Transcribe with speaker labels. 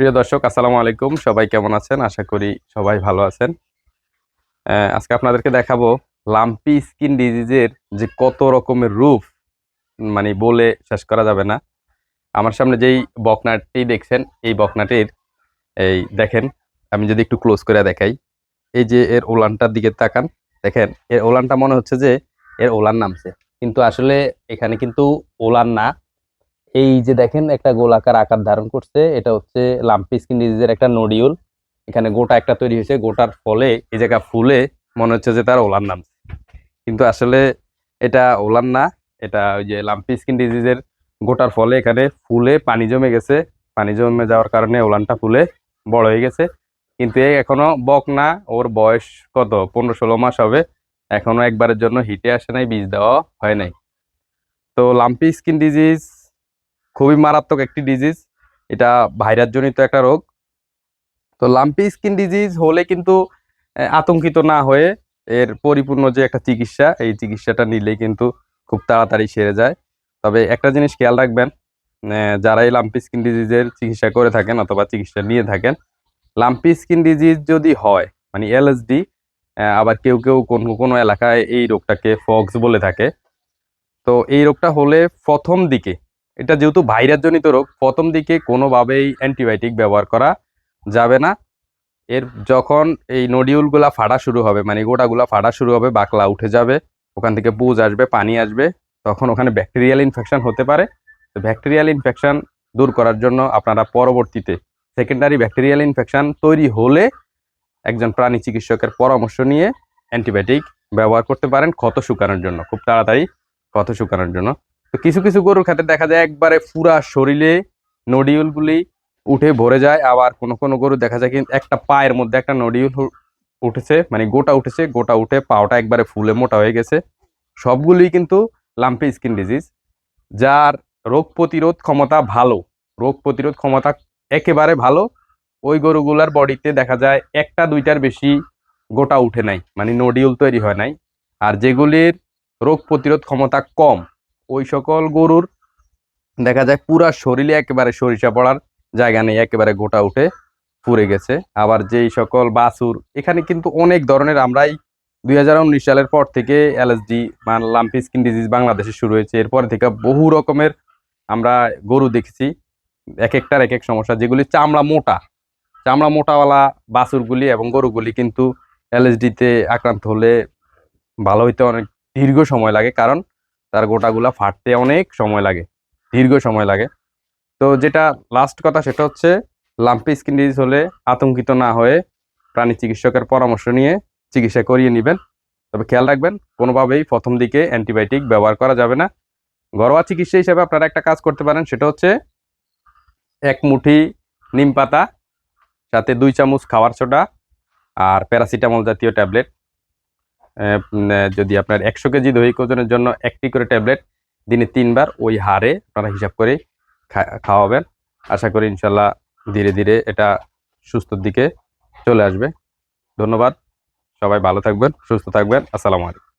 Speaker 1: প্রিয় দর্শক, আসসালামু আলাইকুম। সবাই কেমন আছেন? আশা করি সবাই ভালো আছেন। আজকে আপনাদেরকে দেখাবো লাম্পি স্কিন ডিজিজের যে কত রকমের রূপ মানে বলে শেষ করা যাবে না। আমার সামনে যেই বকনাটি দেখছেন, এই বকনাটির, এই দেখেন, আমি যদি একটু ক্লোজ করে দেখাই। এই যে এর ওলানটার দিকে তাকান, দেখেন, এর ওলানটা মনে হচ্ছে যে এর ওলান নামছে। কিন্তু আসলে এখানে কিন্তু ওলান না এই যে দেখেন একটা গোলাকার আকার ধারণ করছে, এটা হচ্ছে লাম্পি স্কিন ডিজিজের একটা নডিউল এখানে গোটা একটা তৈরি হয়েছে, গোটার ফলে এই জায়গা ফুলে মনে হচ্ছে যে তার ওলান নাম। কিন্তু আসলে এটা ওলান না, এটা ওই যে লাম্পি স্কিন ডিজিজের গোটার ফলে এখানে ফুলে পানি জমে গেছে। পানি জমে যাওয়ার কারণে ওলানটা ফুলে বড় হয়ে গেছে। কিন্তু এ এখনও বক না, ওর বয়স কত? পনেরো ষোলো মাস হবে। এখনও একবারের জন্য হিটে আসে নাই বীজ দেওয়া হয় নাই। তো লাম্পি স্কিন ডিজিজ খুবই মারাত্মক একটি ডিজিজ এটা ভাইরাস জনিত একটা রোগ। তো লাম্পি স্কিন ডিজিজ হলে কিন্তু আতঙ্কিত না হয়ে এর পরিপূর্ণ যে একটা চিকিৎসা, এই চিকিৎসাটা নিলে কিন্তু খুব তাড়াতাড়ি সেরে যায়। তবে একটা জিনিস খেয়াল রাখবেন যারা এই লাম্পি স্কিন ডিজিজের চিকিৎসা করে থাকেন অথবা চিকিৎসা নিয়ে থাকেন লাম্পি স্কিন ডিজিজ যদি হয় মানে এলএসডি আবার কেউ কেউ কোন কোনো এলাকায় এই রোগটাকে ফক্স বলে থাকে, তো এই রোগটা হলে প্রথম দিকে এটা যেহেতু ভাইরাস জনিত রোগ, প্রথম দিকে কোনোভাবেই অ্যান্টিবায়োটিক ব্যবহার করা যাবে না। এর যখন এই নডিউলগুলা ফাটা শুরু হবে মানে গোটাগুলা ফাটা শুরু হবে, বাকলা উঠে যাবে, ওখান থেকে পুজ আসবে, পানি আসবে, তখন ওখানে ব্যাকটেরিয়াল ইনফেকশন হতে পারে। তো ব্যাকটেরিয়াল ইনফেকশন দূর করার জন্য আপনারা পরবর্তীতে সেকেন্ডারি ব্যাকটেরিয়াল ইনফেকশন তৈরি হলে একজন প্রাণী চিকিৎসকের পরামর্শ নিয়ে অ্যান্টিবায়োটিক ব্যবহার করতে পারেন ক্ষত শুকানোর জন্য, খুব তাড়াতাড়ি ক্ষত শুকানোর জন্য। তো কিছু কিছু গরুর ক্ষেত্রে দেখা যায় একবারে পুরা শরীরে নডিউলগুলি উঠে ভরে যায়, আবার কোনো কোনো গরু দেখা যায় কিন্তু একটা পায়ের মধ্যে একটা নডিউল উঠেছে মানে গোটা উঠেছে, গোটা উঠে পাওটা একবারে ফুলে মোটা হয়ে গেছে। সবগুলোই কিন্তু লাম্পি স্কিন ডিজিজ যার রোগ প্রতিরোধ ক্ষমতা ভালো, রোগ প্রতিরোধ ক্ষমতা একেবারে ভালো, ওই গরুগুলার বডিতে দেখা যায় একটা দুইটার বেশি গোটা উঠে নাই মানে নডিউল তৈরি হয় নাই। আর যেগুলির রোগ প্রতিরোধ ক্ষমতা কম ওই সকল গরুর, দেখা যায় পুরা শরীরে একেবারে সরিষা পড়ার জায়গা নেই, একেবারে গোটা উঠে পুড়ে গেছে। আবার যেই সকল বাছুর, এখানে কিন্তু অনেক ধরনের আমরাই দুই হাজার উনিশ সালের পর থেকে এলএসডি মানে লাম্পি স্কিন ডিজিজ বাংলাদেশে শুরু হয়েছে। এরপর থেকে বহু রকমের আমরা গরু দেখেছি, এক একটার এক এক সমস্যা, যেগুলি চামড়া মোটা। চামড়া মোটাওয়ালা বাছুরগুলি এবং গরুগুলি কিন্তু এলএসডিতে আক্রান্ত হলে ভালো হইতে অনেক দীর্ঘ সময় লাগে। কারণ তার গোটাগুলা ফাটতে অনেক সময় লাগে, দীর্ঘ সময় লাগে। তো যেটা লাস্ট কথা সেটা হচ্ছে লাম্পি স্কিন ডিজিজ হলে আতঙ্কিত না হয়ে প্রাণী চিকিৎসকের পরামর্শ নিয়ে চিকিৎসা করিয়ে নেবেন। তবে খেয়াল রাখবেন, কোনোভাবেই প্রথম দিকে অ্যান্টিবায়োটিক ব্যবহার করা যাবে না। ঘরোয়া চিকিৎসা হিসেবে আপনারা একটা কাজ করতে পারেন, সেটা হচ্ছে এক মুঠি নিম পাতা, সাথে দুই চামচ খাওয়ার সোডা আর প্যারাসিটামল জাতীয় ট্যাবলেট। যদি আপনার একশো কেজি দৈহিক ওজনের জন্য একটি করে ট্যাবলেট দিনে তিনবার ওই হারে আপনারা হিসাব করে খাওয়াবেন। আশা করি ইনশাল্লাহ ধীরে ধীরে এটা সুস্থর দিকে চলে আসবে। ধন্যবাদ। সবাই ভালো থাকবেন, সুস্থ থাকবেন। আসসালামু আলাইকুম।